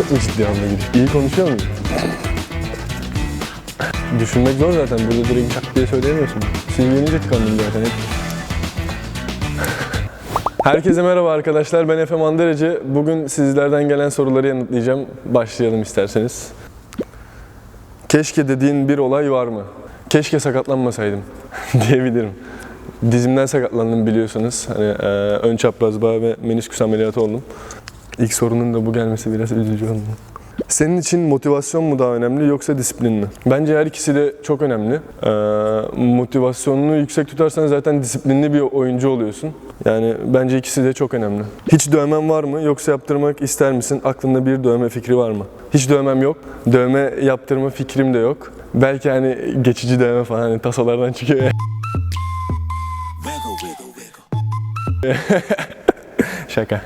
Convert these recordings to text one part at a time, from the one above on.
Çok mu ciddi anla gidiyor? İyi konuşuyor muyum? Düşünmek zor zaten. Burada direkt çak diye söyleyemiyorsun. Siz gelince tıkandım zaten hep. Herkese merhaba arkadaşlar. Ben Efe Mandaracı. Bugün sizlerden gelen soruları yanıtlayacağım. Başlayalım isterseniz. Keşke dediğin bir olay var mı? Keşke sakatlanmasaydım diyebilirim. Dizimden sakatlandım biliyorsunuz. Hani e, ön çapraz bağ ve menisküs ameliyatı oldum. İlk sorunun da bu gelmesi biraz üzücü oldu. Senin için motivasyon mu daha önemli yoksa disiplin mi? Bence her ikisi de çok önemli. Ee, motivasyonunu yüksek tutarsan zaten disiplinli bir oyuncu oluyorsun. Yani bence ikisi de çok önemli. Hiç dövmen var mı yoksa yaptırmak ister misin? Aklında bir dövme fikri var mı? Hiç dövmem yok. Dövme yaptırma fikrim de yok. Belki hani geçici dövme falan hani tasolardan çıkıyor Şaka.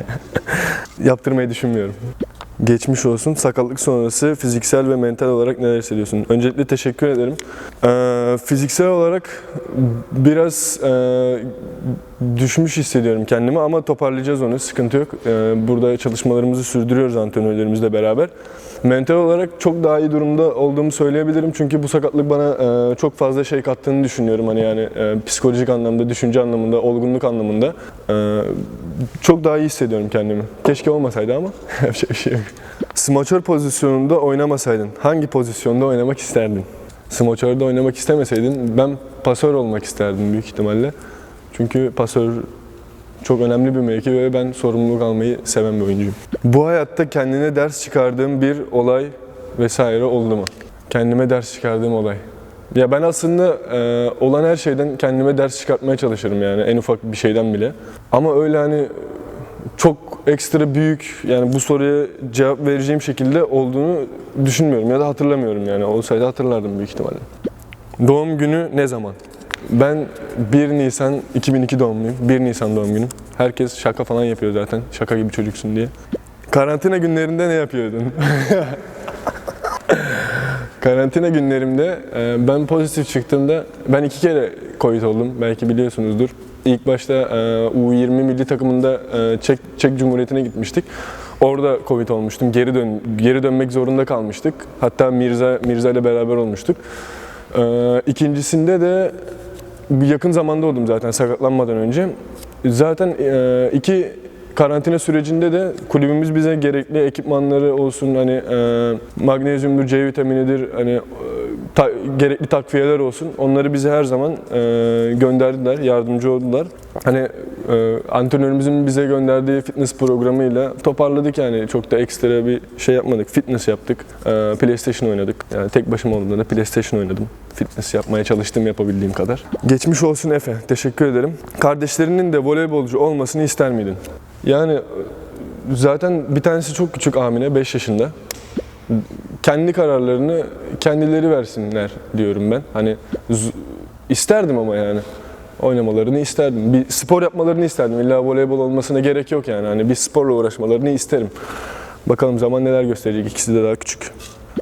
Yaptırmayı düşünmüyorum. Geçmiş olsun. Sakatlık sonrası fiziksel ve mental olarak neler hissediyorsun? Öncelikle teşekkür ederim. Ee, fiziksel olarak biraz e, düşmüş hissediyorum kendimi ama toparlayacağız onu. Sıkıntı yok. Ee, burada çalışmalarımızı sürdürüyoruz antrenörlerimizle beraber. Mental olarak çok daha iyi durumda olduğumu söyleyebilirim. Çünkü bu sakatlık bana e, çok fazla şey kattığını düşünüyorum. Hani yani e, psikolojik anlamda, düşünce anlamında, olgunluk anlamında. E, çok daha iyi hissediyorum kendimi. Keşke olmasaydı ama yapacak bir şey yok. Smaçör pozisyonunda oynamasaydın hangi pozisyonda oynamak isterdin? Smaçörde oynamak istemeseydin ben pasör olmak isterdim büyük ihtimalle. Çünkü pasör çok önemli bir mevki ve ben sorumluluk almayı seven bir oyuncuyum. Bu hayatta kendine ders çıkardığım bir olay vesaire oldu mu? Kendime ders çıkardığım olay. Ya ben aslında e, olan her şeyden kendime ders çıkartmaya çalışırım yani en ufak bir şeyden bile. Ama öyle hani çok ekstra büyük yani bu soruya cevap vereceğim şekilde olduğunu düşünmüyorum ya da hatırlamıyorum yani. Olsaydı hatırlardım büyük ihtimalle. Doğum günü ne zaman? Ben 1 Nisan 2002 doğumluyum. 1 Nisan doğum günüm. Herkes şaka falan yapıyor zaten. Şaka gibi çocuksun diye. Karantina günlerinde ne yapıyordun? Karantina günlerimde e, ben pozitif çıktığımda ben iki kere Covid oldum. Belki biliyorsunuzdur. İlk başta e, U20 milli takımında e, Çek, Çek Cumhuriyeti'ne gitmiştik. Orada Covid olmuştum. Geri dön geri dönmek zorunda kalmıştık. Hatta Mirza Mirza ile beraber olmuştuk. E, ikincisinde de yakın zamanda oldum zaten sakatlanmadan önce. Zaten iki karantina sürecinde de kulübümüz bize gerekli ekipmanları olsun hani magnezyumdur, C vitaminidir hani ta- gerekli takviyeler olsun onları bize her zaman e, gönderdiler, yardımcı oldular. Hani e, antrenörümüzün bize gönderdiği fitness programıyla toparladık yani çok da ekstra bir şey yapmadık. Fitness yaptık, e, PlayStation oynadık. Yani tek başıma olduğumda da PlayStation oynadım. Fitness yapmaya çalıştım yapabildiğim kadar. Geçmiş olsun Efe, teşekkür ederim. Kardeşlerinin de voleybolcu olmasını ister miydin? Yani zaten bir tanesi çok küçük Amine, 5 yaşında. Kendi kararlarını kendileri versinler diyorum ben. Hani isterdim ama yani oynamalarını isterdim. Bir spor yapmalarını isterdim. İlla voleybol olmasına gerek yok yani. Hani bir sporla uğraşmalarını isterim. Bakalım zaman neler gösterecek. İkisi de daha küçük.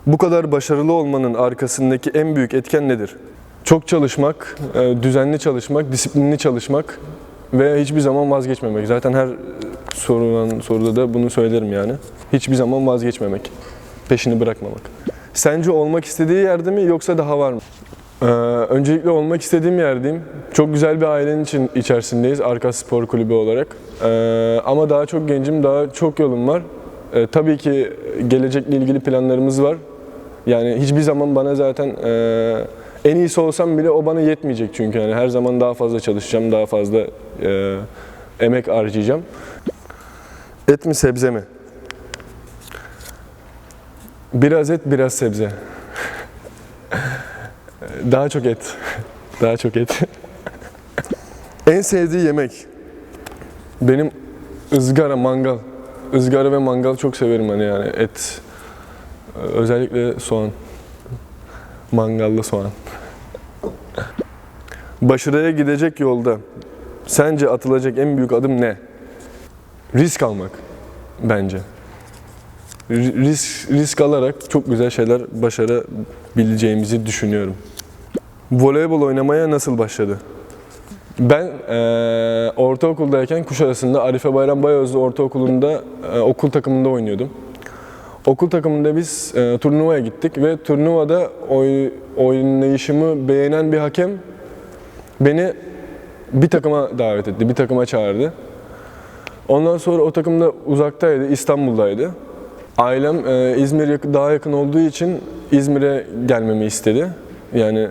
Bu kadar başarılı olmanın arkasındaki en büyük etken nedir? Çok çalışmak, e, düzenli çalışmak, disiplinli çalışmak ve hiçbir zaman vazgeçmemek. Zaten her sorulan soruda da bunu söylerim yani. Hiçbir zaman vazgeçmemek. Peşini bırakmamak. Sence olmak istediği yerde mi yoksa daha var mı? Ee, öncelikle olmak istediğim yerdeyim. Çok güzel bir ailenin için içerisindeyiz Arka Spor Kulübü olarak. Ee, ama daha çok gencim, daha çok yolum var. Ee, tabii ki gelecekle ilgili planlarımız var. Yani hiçbir zaman bana zaten e, en iyisi olsam bile o bana yetmeyecek çünkü yani her zaman daha fazla çalışacağım, daha fazla e, emek harcayacağım. Et mi sebze mi? Biraz et, biraz sebze. Daha çok et. Daha çok et. en sevdiği yemek. Benim ızgara, mangal. Izgara ve mangal çok severim hani yani et. Özellikle soğan. Mangallı soğan. Başarıya gidecek yolda sence atılacak en büyük adım ne? Risk almak bence. Risk, risk alarak çok güzel şeyler başarabileceğimizi düşünüyorum. Voleybol oynamaya nasıl başladı? Ben eee ortaokuldayken Kuşadası'nda Arife Bayram Bayözlü Ortaokulu'nda eee, okul takımında oynuyordum. Okul takımında biz e, turnuvaya gittik ve turnuvada oy, oynayışımı beğenen bir hakem beni bir takıma davet etti, bir takıma çağırdı. Ondan sonra o takım da uzaktaydı, İstanbul'daydı. Ailem e, İzmir daha yakın olduğu için İzmir'e gelmemi istedi. Yani e,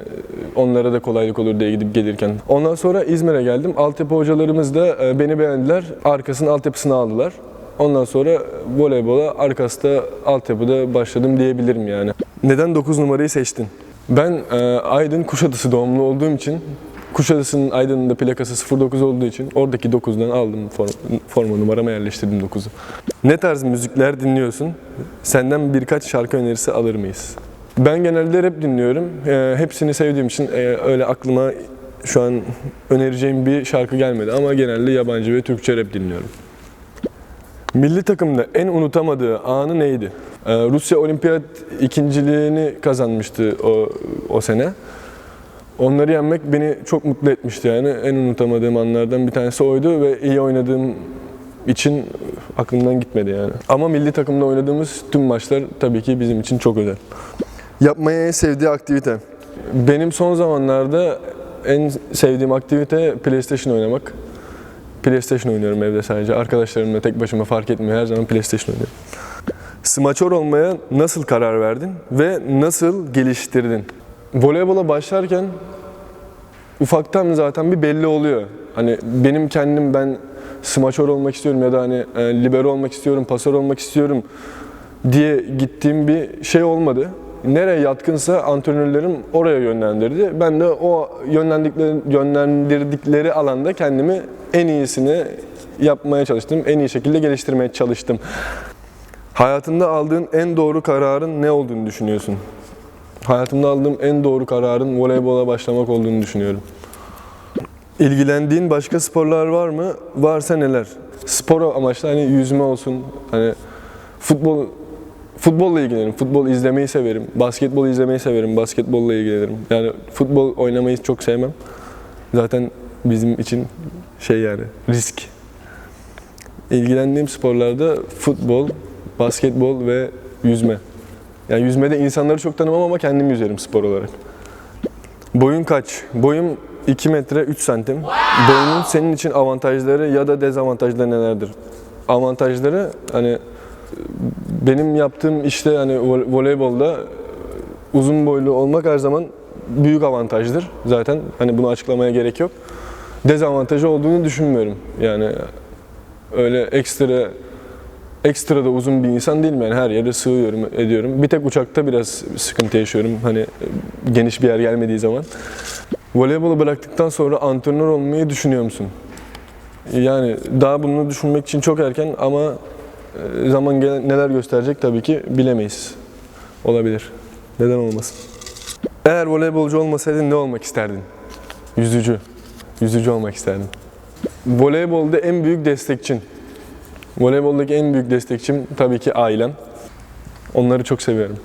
onlara da kolaylık olur diye gidip gelirken. Ondan sonra İzmir'e geldim. Altyapı hocalarımız da e, beni beğendiler. Arkasının altyapısını aldılar. Ondan sonra voleybola arkasında altyapıda başladım diyebilirim yani. Neden 9 numarayı seçtin? Ben e, Aydın Kuşadası doğumlu olduğum için Kuşadası'nın Aydın'ın da plakası 09 olduğu için oradaki 9'dan aldım form, forma numarama yerleştirdim 9'u. Ne tarz müzikler dinliyorsun? Senden birkaç şarkı önerisi alır mıyız? Ben genelde rap dinliyorum. E, hepsini sevdiğim için e, öyle aklıma şu an önereceğim bir şarkı gelmedi ama genelde yabancı ve Türkçe rap dinliyorum. Milli takımda en unutamadığı anı neydi? Ee, Rusya olimpiyat ikinciliğini kazanmıştı o, o sene. Onları yenmek beni çok mutlu etmişti yani. En unutamadığım anlardan bir tanesi oydu ve iyi oynadığım için aklımdan gitmedi yani. Ama milli takımda oynadığımız tüm maçlar tabii ki bizim için çok özel. Yapmayı en sevdiği aktivite? Benim son zamanlarda en sevdiğim aktivite PlayStation oynamak. PlayStation oynuyorum evde sadece. Arkadaşlarımla tek başıma fark etmiyor. Her zaman PlayStation oynuyorum. Smaçör olmaya nasıl karar verdin ve nasıl geliştirdin? Voleybola başlarken ufaktan zaten bir belli oluyor. Hani benim kendim ben smaçör olmak istiyorum ya da hani e, libero olmak istiyorum, pasör olmak istiyorum diye gittiğim bir şey olmadı. Nereye yatkınsa antrenörlerim oraya yönlendirdi. Ben de o yönlendikleri, yönlendirdikleri alanda kendimi en iyisini yapmaya çalıştım. En iyi şekilde geliştirmeye çalıştım. Hayatında aldığın en doğru kararın ne olduğunu düşünüyorsun? Hayatımda aldığım en doğru kararın voleybola başlamak olduğunu düşünüyorum. İlgilendiğin başka sporlar var mı? Varsa neler? Spor amaçlı hani yüzme olsun, hani futbol futbolla ilgilenirim. Futbol izlemeyi severim. Basketbol izlemeyi severim. Basketbolla ilgilenirim. Yani futbol oynamayı çok sevmem. Zaten bizim için şey yani risk. İlgilendiğim sporlarda futbol, basketbol ve yüzme. Yani yüzmede insanları çok tanımam ama kendim yüzerim spor olarak. Boyun kaç? Boyum 2 metre 3 santim. Boyunun senin için avantajları ya da dezavantajları nelerdir? Avantajları hani benim yaptığım işte hani vo- voleybolda uzun boylu olmak her zaman büyük avantajdır. Zaten hani bunu açıklamaya gerek yok. Dezavantajı olduğunu düşünmüyorum. Yani öyle ekstra ekstra da uzun bir insan değilim yani her yere sığıyorum ediyorum. Bir tek uçakta biraz sıkıntı yaşıyorum hani e, geniş bir yer gelmediği zaman. Voleybolu bıraktıktan sonra antrenör olmayı düşünüyor musun? Yani daha bunu düşünmek için çok erken ama e, zaman gel- neler gösterecek tabii ki bilemeyiz. Olabilir. Neden olmasın? Eğer voleybolcu olmasaydın ne olmak isterdin? Yüzücü. Yüzücü olmak isterdim. Voleybolda en büyük destekçin. Voleyboldaki en büyük destekçim tabii ki ailem. Onları çok seviyorum.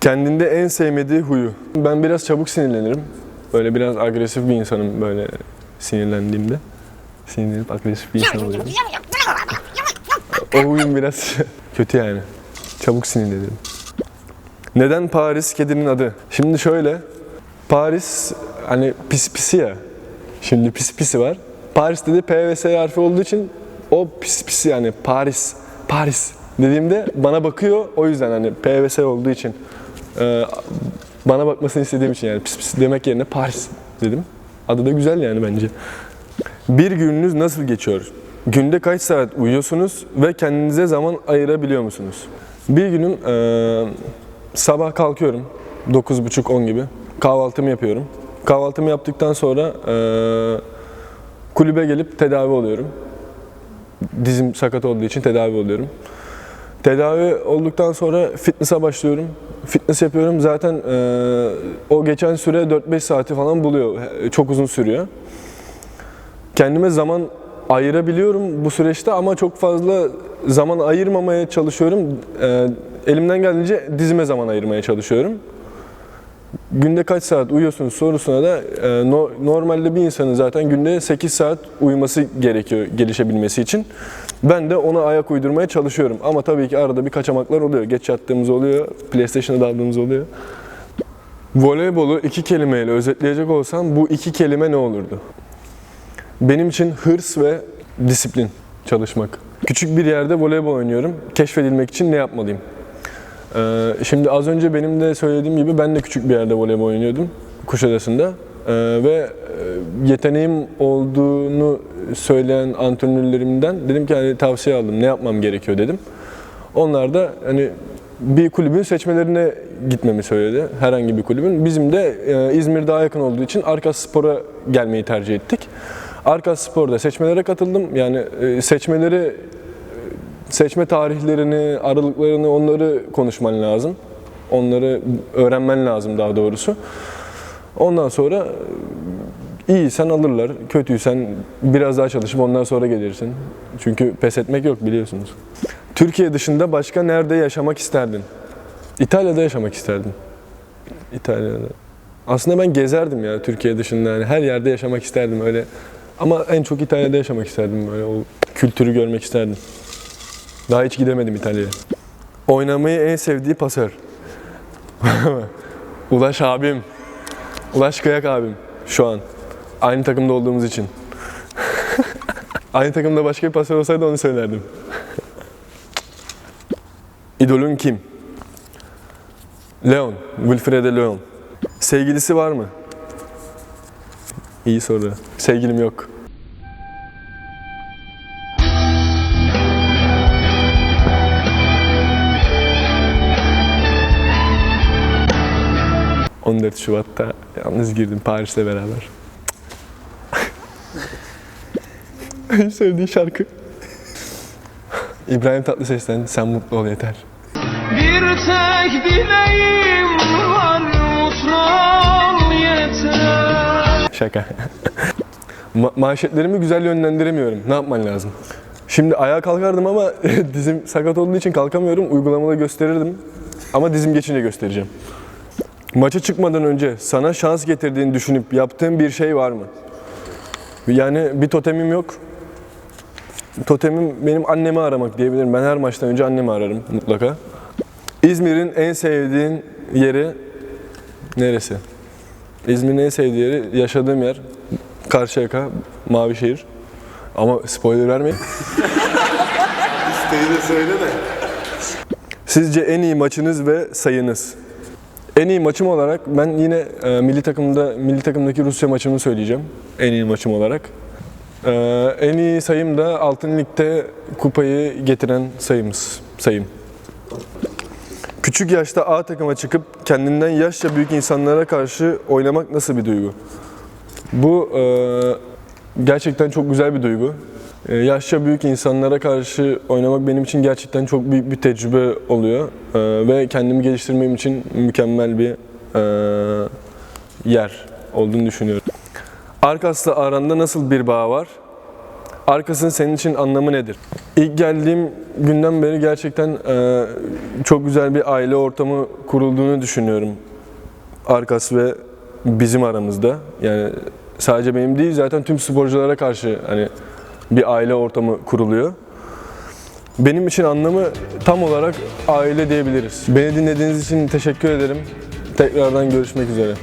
Kendinde en sevmediği huyu. Ben biraz çabuk sinirlenirim. Böyle biraz agresif bir insanım böyle sinirlendiğimde. Sinirlenip agresif bir insan oluyorum. O huyum biraz kötü yani. Çabuk sinirlenirim. Neden Paris kedinin adı? Şimdi şöyle. Paris hani pis pisi ya. Şimdi pis pisi var. Paris'te de P ve S harfi olduğu için o pis pisi yani Paris. Paris dediğimde bana bakıyor. O yüzden hani P ve S olduğu için e, bana bakmasını istediğim için yani pis pis demek yerine Paris dedim. Adı da güzel yani bence. Bir gününüz nasıl geçiyor? Günde kaç saat uyuyorsunuz ve kendinize zaman ayırabiliyor musunuz? Bir günüm eee, sabah kalkıyorum 9.30-10 gibi. Kahvaltımı yapıyorum. Kahvaltımı yaptıktan sonra eee, kulübe gelip tedavi oluyorum. Dizim sakat olduğu için tedavi oluyorum. Tedavi olduktan sonra fitness'a başlıyorum. Fitness yapıyorum. Zaten eee, o geçen süre 4-5 saati falan buluyor. Çok uzun sürüyor kendime zaman ayırabiliyorum bu süreçte ama çok fazla zaman ayırmamaya çalışıyorum. Ee, elimden geldiğince dizime zaman ayırmaya çalışıyorum. Günde kaç saat uyuyorsunuz sorusuna da e, no- normalde bir insanın zaten günde 8 saat uyuması gerekiyor gelişebilmesi için. Ben de ona ayak uydurmaya çalışıyorum. Ama tabii ki arada bir kaçamaklar oluyor. Geç yattığımız oluyor, PlayStation'a daldığımız oluyor. Voleybolu iki kelimeyle özetleyecek olsam bu iki kelime ne olurdu? Benim için hırs ve disiplin çalışmak. Küçük bir yerde voleybol oynuyorum. Keşfedilmek için ne yapmalıyım? Ee, şimdi az önce benim de söylediğim gibi ben de küçük bir yerde voleybol oynuyordum Kuşadası'nda. Ee, ve e, yeteneğim olduğunu söyleyen antrenörlerimden dedim ki hani tavsiye aldım ne yapmam gerekiyor dedim. Onlar da hani bir kulübün seçmelerine gitmemi söyledi. Herhangi bir kulübün. Bizim de e, İzmir daha yakın olduğu için Arkas Spor'a gelmeyi tercih ettik. Arkas Spor'da seçmelere katıldım. Yani e, seçmeleri seçme tarihlerini, aralıklarını onları konuşman lazım. Onları öğrenmen lazım daha doğrusu. Ondan sonra iyiysen alırlar, kötüysen biraz daha çalışıp ondan sonra gelirsin. Çünkü pes etmek yok biliyorsunuz. Türkiye dışında başka nerede yaşamak isterdin? İtalya'da yaşamak isterdim. İtalya'da. Aslında ben gezerdim ya Türkiye dışında. Yani her yerde yaşamak isterdim öyle. Ama en çok İtalya'da yaşamak isterdim böyle o kültürü görmek isterdim. Daha hiç gidemedim İtalya'ya. Oynamayı en sevdiği pasör. Ulaş abim. Ulaş Kıyak abim şu an. Aynı takımda olduğumuz için. Aynı takımda başka bir pasör olsaydı onu söylerdim. İdolün kim? Leon. Wilfrede Leon. Sevgilisi var mı? İyi soru. Sevgilim yok. Şubat'ta yalnız girdim Paris'le beraber. en sevdiği şarkı. İbrahim Tatlıses'ten Sen Mutlu Ol Yeter. Bir tek dileğim var mutlu ol yeter Şaka. Ma- manşetlerimi güzel yönlendiremiyorum. Ne yapman lazım? Şimdi ayağa kalkardım ama dizim sakat olduğu için kalkamıyorum. Uygulamada gösterirdim. Ama dizim geçince göstereceğim. Maça çıkmadan önce sana şans getirdiğini düşünüp yaptığın bir şey var mı? Yani bir totemim yok. Totemim benim annemi aramak diyebilirim. Ben her maçtan önce annemi ararım mutlaka. İzmir'in en sevdiğin yeri neresi? İzmir'in en sevdiği yeri yaşadığım yer Karşıyaka, Mavişehir. Ama spoiler vermeyin. İsteği de söyle de. Sizce en iyi maçınız ve sayınız? En iyi maçım olarak ben yine e, milli takımda milli takımdaki Rusya maçımı söyleyeceğim. En iyi maçım olarak. E, en iyi sayım da Altın Lig'de kupayı getiren sayımız, sayım. Küçük yaşta A takıma çıkıp kendinden yaşça büyük insanlara karşı oynamak nasıl bir duygu? Bu e, gerçekten çok güzel bir duygu. E, yaşça büyük insanlara karşı oynamak benim için gerçekten çok büyük bir tecrübe oluyor. E, ve kendimi geliştirmem için mükemmel bir e, yer olduğunu düşünüyorum. Arkas'la aranda nasıl bir bağ var? Arkas'ın senin için anlamı nedir? İlk geldiğim günden beri gerçekten e, çok güzel bir aile ortamı kurulduğunu düşünüyorum. Arkas ve bizim aramızda. Yani sadece benim değil zaten tüm sporculara karşı hani bir aile ortamı kuruluyor. Benim için anlamı tam olarak aile diyebiliriz. Beni dinlediğiniz için teşekkür ederim. Tekrardan görüşmek üzere.